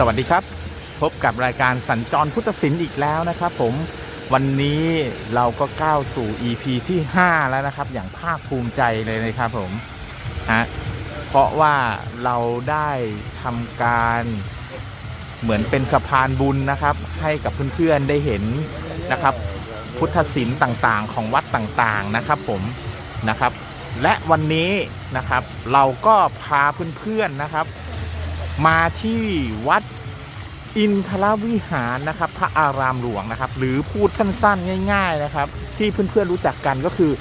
สวัสดีครับ พบกับรายการสัญจรพุทธศิลป์อีกแล้วนะครับ ผมวันนี้เราก็ก้าวสู่ EP ที่ 5 แล้วนะครับ อย่างภาคภูมิใจเลยนะครับผมฮะเพราะว่าเราได้ทำการเหมือนเป็นสะพานบุญนะครับ ให้กับเพื่อนๆได้เห็นนะครับ พุทธศิลป์ต่างๆ ของวัดต่างๆนะครับ ผมนะครับ และวันนี้นะครับ เราก็พาเพื่อนๆนะครับ มาที่วัดอินทรวิหารนะครับ พระอารามหลวงนะครับ หรือพูดสั้นๆ ง่าย ๆนะครับ ที่เพื่อนๆรู้จักกันก็คือ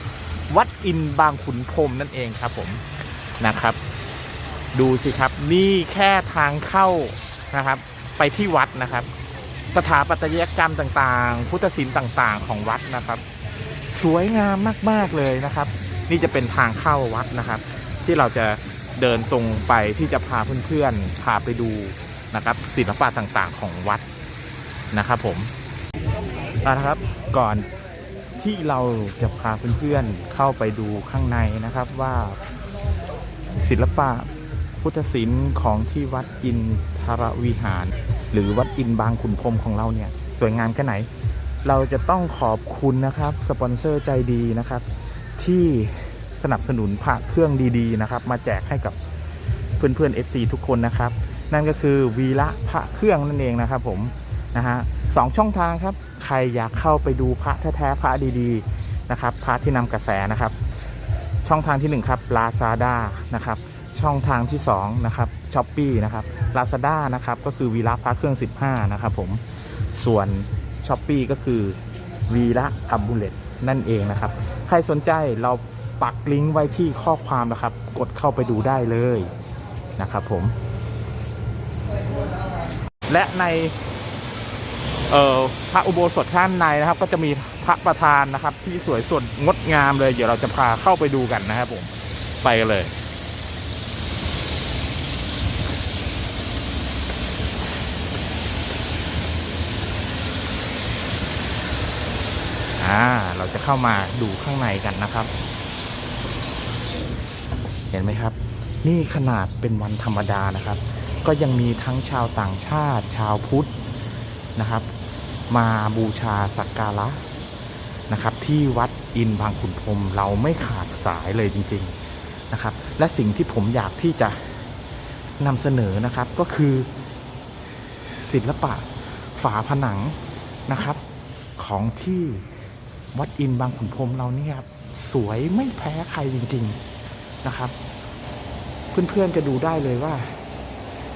วัดอินบางขุนพรมนั่นเองครับผมนะครับ ดูสิครับนี่แค่ทางเข้านะครับ ไปที่วัดนะครับ สถาปัตยกรรมต่างๆ พุทธศิลป์ต่างๆ ของวัดนะครับ สวยงามมากๆเลยนะครับ นี่จะเป็นทางเข้าวัดนะครับ ที่เราจะ เดินตรงไปที่จะพาเพื่อนๆพาไปดูนะครับศิลปะต่างๆของวัดนะครับผมเอาละครับก่อนที่เราจะพาเพื่อนๆเข้าไปดูข้างในนะครับว่าศิลปะพุทธศิลป์ของที่วัดอินทรวิหาร หรือวัดอินบางขุนพรมของเราเนี่ย สวยงามแค่ไหน เราจะต้องขอบคุณนะครับ สปอนเซอร์ใจดีนะครับ ที่ สนับสนุนพระเครื่องดีๆนะครับ มาแจกให้กับเพื่อนๆ FC ทุกคนนะครับ นั่นก็คือวีระพระเครื่องนั่นเองนะครับผมนะฮะสองช่องทางครับ ใครอยากเข้าไปดูพระแท้ๆพระดีๆนะครับพระที่นำกระแสนะครับ ช่องทางที่หนึ่งครับ Lazada นะครับช่องทางที่สองนะครับ s h อ p e e นะครับ Lazada นะครับก็คือวีระพระเครื่อง 15 นะครับผมส่วน s h อ p e e ก็คือวีระอับบุเลตนั่นเองนะครับ ใครสนใจเรา ปักลิงก์ไว้ที่ข้อความนะครับ กดเข้าไปดูได้เลยนะครับผม และในพระอุโบสถท่านในนะครับ ก็จะมีพระประธานนะครับ ที่สวยสดงดงามเลย เดี๋ยวเราจะพาเข้าไปดูกันนะครับผมไปกันเลยอ่าเราจะเข้ามาดูข้างในกันนะครับ ห็นไหมครับ นี่ขนาดเป็นวันธรรมดานะครับ ก็ยังมีทั้งชาวต่างชาติ ชาวพุทธนะครับ มาบูชาสักการะนะครับ ที่วัดอินบางขุนพรมเราไม่ขาดสายเลยจริง ๆนะครับ และสิ่งที่ผมอยากที่จะนำเสนอนะครับก็คือศิลปะฝาผนังนะครับ ของที่วัดอินบางขุนพรมเราเนี่ยครับสวยไม่แพ้ใครจริง ๆ นะครับ เพื่อนๆจะดูได้เลยว่า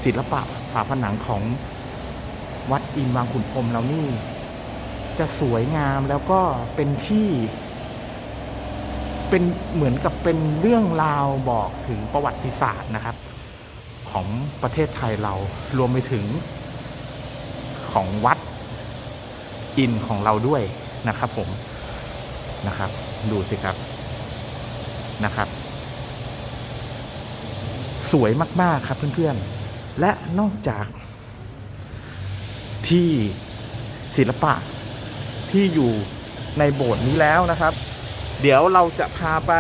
ศิลปะฝาผนังของวัดอินบางขุนพรมเรานี่ จะสวยงามแล้วก็เป็นที่ เป็นเหมือนกับเป็นเรื่องราวบอกถึงประวัติศาสตร์นะครับ ของประเทศไทยเรารวมไปถึงของวัดอินของเราด้วยนะครับผมนะครับ ดูสิครับนะครับ สวยมาก ๆ ครับเพื่อนๆ และนอกจาก ที่ศิลปะที่อยู่ในโบสถ์นี้แล้วนะครับ เดี๋ยวเราจะพาไป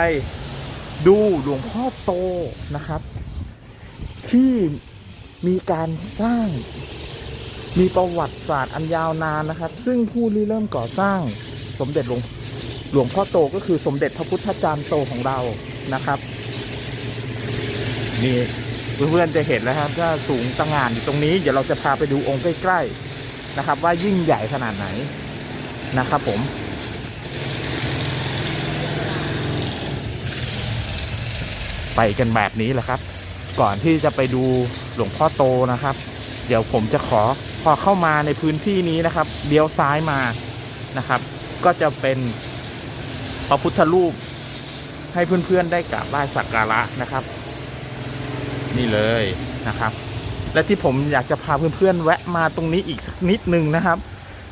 ดูหลวงพ่อโตนะครับ ที่มีการสร้างมีประวัติศาสตร์อันยาวนานนะครับ ซึ่งผู้ริเริ่มก่อสร้างสมเด็จหลวงหลวงพ่อโตก็คือสมเด็จพระพุทธจารย์โตของเรานะครับ นี่เพื่อนๆจะเห็นแล้วครับว่าสูงตะงานอยู่ตรงนี้ เดี๋ยวเราจะพาไปดูองค์ใกล้ๆนะครับ ว่ายิ่งใหญ่ขนาดไหนนะครับผมไปกันแบบนี้แหละครับ ก่อนที่จะไปดูหลวงพ่อโตนะครับ เดี๋ยวผมจะขอพอเข้ามาในพื้นที่นี้นะครับเลี้ยวซ้ายมานะครับ ก็จะเป็นพระพุทธรูปให้เพื่อนๆได้กราบไหว้สักการะนะครับ นี่เลยนะครับ และที่ผมอยากจะพาเพื่อนๆแวะมาตรงนี้อีกสักนิดนึงนะครับ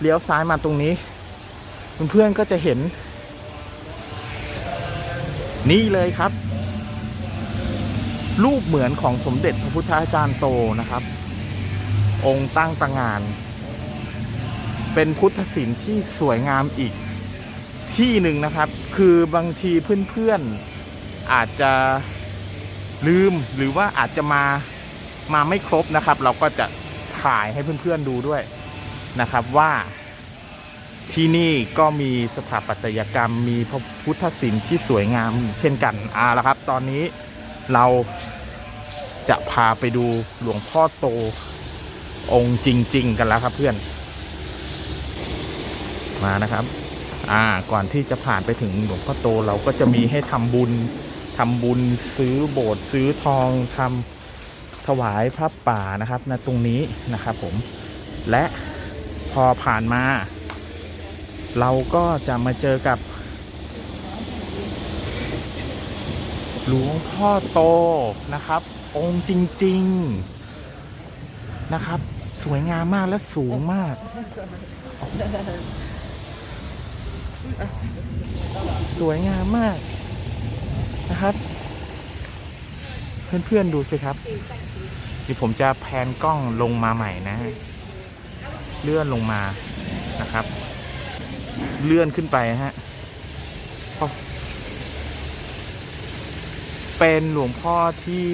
เลี้ยวซ้ายมาตรงนี้ เพื่อนๆก็จะเห็น นี่เลยครับ รูปเหมือนของสมเด็จพระพุทธาจารย์โตนะครับ องค์ตั้งตางาน เป็นพุทธศิลป์ที่สวยงามอีกที่หนึ่งนะครับ คือบางทีเพื่อนๆอาจจะ ลืมหรือว่าอาจจะมามาไม่ครบนะครับ เราก็จะถ่ายให้เพื่อนๆดูด้วยนะครับว่าที่นี่ก็มีสถาปัตยกรรมมีพระพุทธศิลป์ที่สวยงามเช่นกันอ่าแล้วครับ ตอนนี้เราจะพาไปดูหลวงพ่อโตองค์จริง ๆ กันแล้วครับเพื่อน มานะครับ อ่าก่อนที่จะผ่านไปถึงหลวงพ่อโตเราก็จะมีให้ทำบุญ ทำบุญซื้อโบสถ์ซื้อทองทำถวายพระป่านะครับณตรงนี้นะครับผมและพอผ่านมา เราก็จะมาเจอกับหลวงพ่อโตนะครับ องค์จริง ๆนะครับ สวยงามมากและสูงมาก สวยงามมาก นะครับ เพื่อนๆดูสิครับเดี๋ยวผมจะแพนกล้องลงมาใหม่นะ เลื่อนลงมานะครับ เลื่อนขึ้นไปฮะเป็นหลวงพ่อที่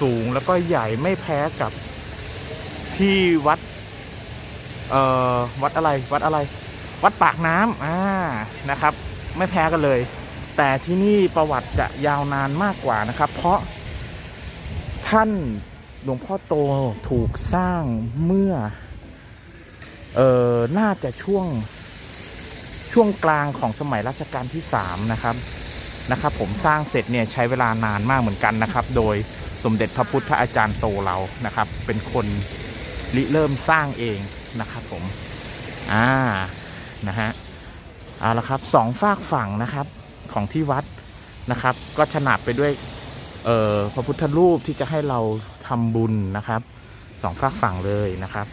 สูงแล้วก็ใหญ่ไม่แพ้กับที่วัด เอ่อ วัดอะไร วัดอะไร วัดปากน้ำอ่า นะครับ ไม่แพ้กันเลย แต่ที่นี่ประวัติจะยาวนานมากกว่านะครับ เพราะท่านหลวงพ่อโตถูกสร้างเมื่อ เออน่าจะช่วงช่วงกลางของสมัยรัชกาลที่สามนะครับนะครับ ผมสร้างเสร็จเนี่ยใช้เวลานานมากเหมือนกันนะครับ โดยสมเด็จพระพุทธอาจารย์โตเรานะครับ เป็นคนริเริ่มสร้างเองนะครับ ผมอ่านะฮะเอาละครับสองฝากฝั่งนะครับ ของที่วัดนะครับ ก็ฉนับไปด้วยพระพุทธรูปที่จะให้เราทำบุญนะครับสองฝากฝั่งเลยนะครับ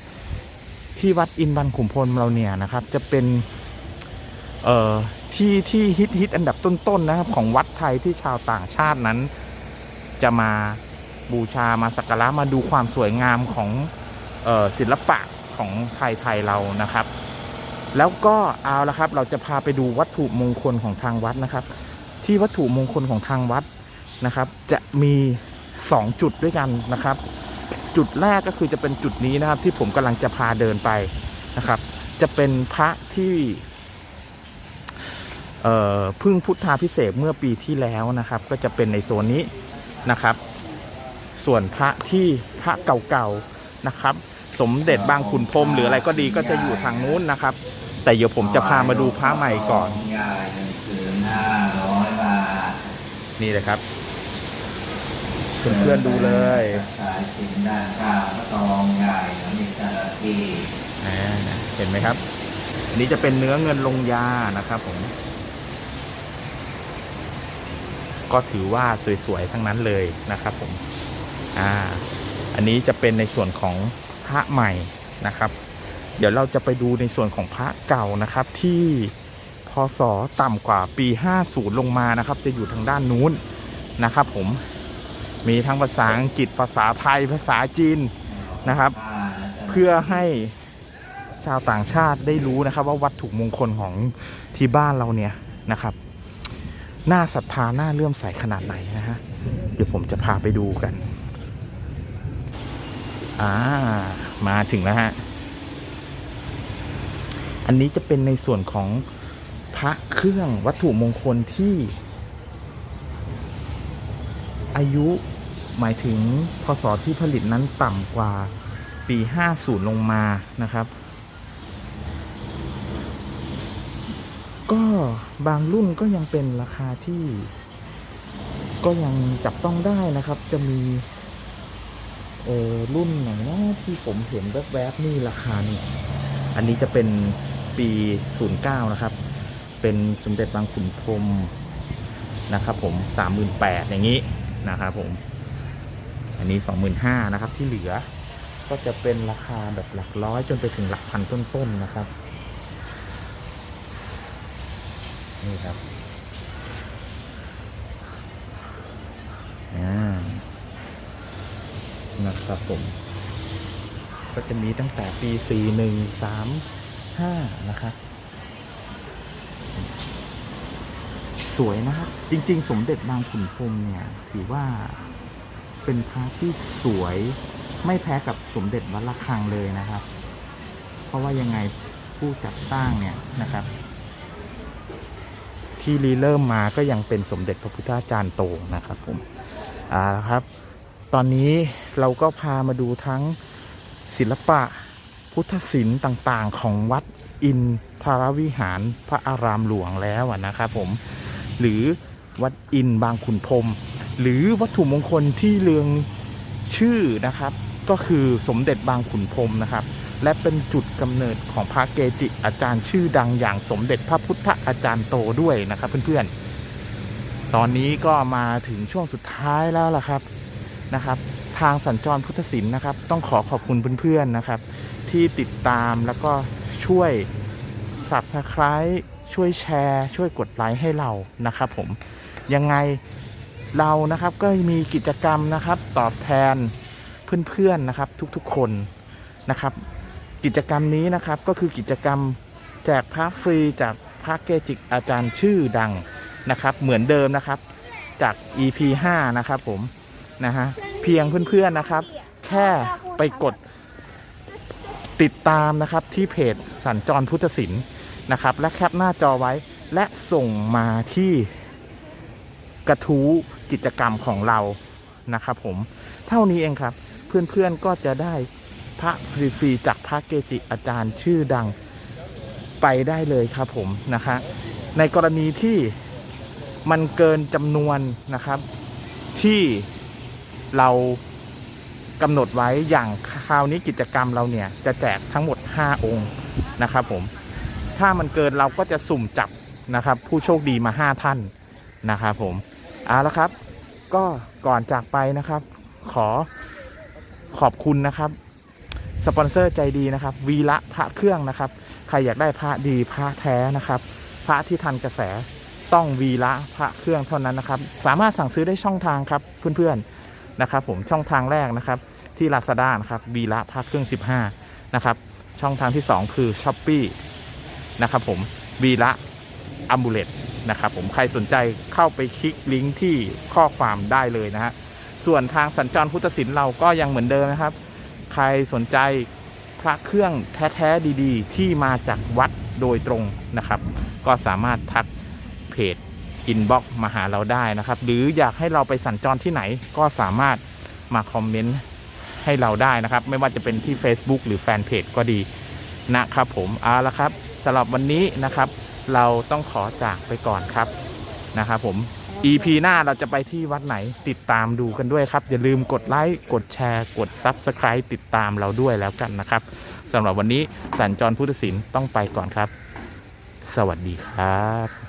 ที่วัดอินบันขุมพลเราเนี่ยนะครับ จะเป็นที่ที่ฮิตฮิตอันดับต้นๆนะครับ ของวัดไทยที่ชาวต่างชาตินั้น จะมาบูชามาสักการะมาดูความสวยงามของออศิลปะของไทยไทยเรานะครับ แล้วก็เอาละครับ เราจะพาไปดูวัตถุมงคลของทางวัดนะครับ ที่วัตถุมงคลของทางวัดนะครับ จะมีสองจุดด้วยกันนะครับ จุดแรกก็คือจะเป็นจุดนี้นะครับ ที่ผมกำลังจะพาเดินไปนะครับ จะเป็นพระที่เอ่อพึ่งพุทธาพิเศษเมื่อปีที่แล้วนะครับ ก็จะเป็นในโซนนี้นะครับ ส่วนพระที่พระเก่าๆนะครับ สมเด็จบางขุนพรมหรืออะไรก็ดีก็จะอยู่ทางนู้นนะครับ แต่เดี๋ยวผมจะพามาดูพระใหม่ก่อนนึ่งคืนห้าร้อยบาทนี่เลยครับเพื่อนๆดูเลยสายสินด้านข้างตองใหญ่มีจระเข้เห็นไหมครับ อันนี้จะเป็นเนื้อเงินลงยานะครับผม ก็ถือว่าสวยๆทั้งนั้นเลยนะครับผม อ่า อันนี้จะเป็นในส่วนของพระใหม่นะครับ เดี๋ยวเราจะไปดูในส่วนของพระเก่านะครับ ที่พศต่ำกว่าปี 50 ลงมานะครับ จะอยู่ทางด้านนู้นนะครับ ผมมีทั้งภาษาอังกฤษภาษาไทยภาษาจีนนะครับเข้เพื่อให้ชาวต่างชาติได้รู้นะครับ ว่าวัตถุมงคลของที่บ้านเราเนี่ยนะครับน่าศรัทธาน่าเลื่อมใสขนาดไหนนะฮะเดี๋ยวผมจะพาไปดูกัน อ่า มาถึงแล้วฮะ อันนี้จะเป็นในส่วนของพระเครื่องวัตถุมงคลที่ อายุหมายถึงพศที่ผลิตนั้นต่ำกว่าปี 50 ลงมานะครับ ก็บางรุ่นก็ยังเป็นราคาที่ ก็ยังจับต้องได้นะครับ จะมีเออรุ่นไหนนะที่ผมเห็นแวบๆนี่ราคานี่ อันนี้จะเป็นปี 09 นะครับ เป็นสมเด็จบางขุนพรหมนะครับผม 38,000อย่างนี้นะครับผม อันนี้ 25,000นะครับที่เหลือก็จะเป็นราคาแบบหลักร้อยจนไปถึงหลักพันต้นๆนะครับ นี่ครับนะครับผม ก็จะมีตั้งแต่ปี 4 1 3 5 นะครับสวยนะครับ จริง ๆ สมเด็จบางขุนพรมเนี่ยถือว่าเป็นพระที่สวยไม่แพ้กับสมเด็จวัดระฆังเลยนะครับ เพราะว่ายังไงผู้จัดสร้างเนี่ยนะครับ ที่รีเริ่มมาก็ยังเป็นสมเด็จพระพุทธาจารย์โตนะครับผมอ่าครับ ตอนนี้เราก็พามาดูทั้ง ศิลปะพุทธศิลป์ต่างๆ ของวัดอินทรวิหารพระอารามหลวงแล้วนะครับผมหรือวัดอินบางขุนพรมหรือวัตถุมงคลที่เรืองชื่อนะครับ ก็คือสมเด็จบางขุนพรมนะครับ และเป็นจุดกำเนิดของพระเกจิอาจารย์ชื่อดังอย่างสมเด็จพระพุทธอาจารย์โตด้วยนะครับเพื่อนๆตอนนี้ก็มาถึงช่วงสุดท้ายแล้วล่ะครับนะครับ ทางสัญจรพุทธศิลป์นะครับ ต้องขอขอบคุณเพื่อนๆนะครับ ที่ติดตามแล้วก็ช่วย subscribe ช่วยแชร์ ช่วยกดไลค์ให้เรานะครับ ผมยังไงเรานะครับก็มีกิจกรรมนะครับ ตอบแทนเพื่อนๆนะครับ ทุกๆคนนะครับ กิจกรรมนี้นะครับก็คือกิจกรรมแจกพระฟรีจากพระเกจิอาจารย์ชื่อดังนะครับ เหมือนเดิมนะครับจาก EP 5 นะครับผมนะฮะ เพียงเพื่อนๆนะครับ แค่ไปกดติดตามนะครับที่เพจสัญจรพุทธศิลป์นะครับ และแคปหน้าจอไว้และส่งมาที่กระทู้กิจกรรมของเรานะครับผมเท่านี้เองครับ เพื่อนๆก็จะได้พระฟรีๆจากพระเกจิอาจารย์ชื่อดังไปได้เลยครับผมนะคะในกรณีที่มันเกินจำนวนนะครับที่ เรากำหนดไว้อย่างคราวนี้กิจกรรมเราเนี่ยจะแจกทั้งหมด 5 องค์นะครับผมถ้ามันเกินเราก็จะสุ่มจับนะครับ ผู้โชคดีมา 5 ท่านนะครับผมเอาละครับ ก็ก่อนจากไปนะครับ ขอขอบคุณนะครับ สปอนเซอร์ใจดีนะครับ วีละพระเครื่องนะครับ ใครอยากได้พระดีพระแท้นะครับ พระที่ทันกระแสต้องวีละพระเครื่องเท่านั้นนะครับ สามารถสั่งซื้อได้ช่องทางครับเพื่อนๆ นะครับผมช่องทางแรกนะครับที่ Lazada นะครับวีละพระเครื่อง 15 นะครับ ช่องทางที่ 2 คือ s h อ p e e นะครับผมวีละอัมบูเลตนะครับผมใครสนใจเข้าไปคลิกลิงก์ที่ข้อความได้เลยนะฮะส่วนทางสัญจรพุทธศิลป์เราก็ยังเหมือนเดิมนะครับ ใครสนใจพระเครื่องแท้ ๆ ดี ๆ ที่มาจากวัดโดยตรงนะครับ ก็สามารถทักเพจ อินบ็อกมาหาเราได้นะครับ หรืออยากให้เราไปสัญจรที่ไหนก็สามารถมาคอมเมนต์ให้เราได้นะครับ ไม่ว่าจะเป็นที่ Facebook หรือแฟนเพจก็ดีนะครับผมเอาละครับสำหรับวันนี้นะครับ เราต้องขอจากไปก่อนครับนะครับผม EP หน้าเราจะไปที่วัดไหนติดตามดูกันด้วยครับ อย่าลืมกดไลค์กดแชร์กด Subscribe ติดตามเราด้วยแล้วกันนะครับสำหรับวันนี้สัญจรพุทธศิลป์ต้องไปก่อนครับ สวัสดีครับ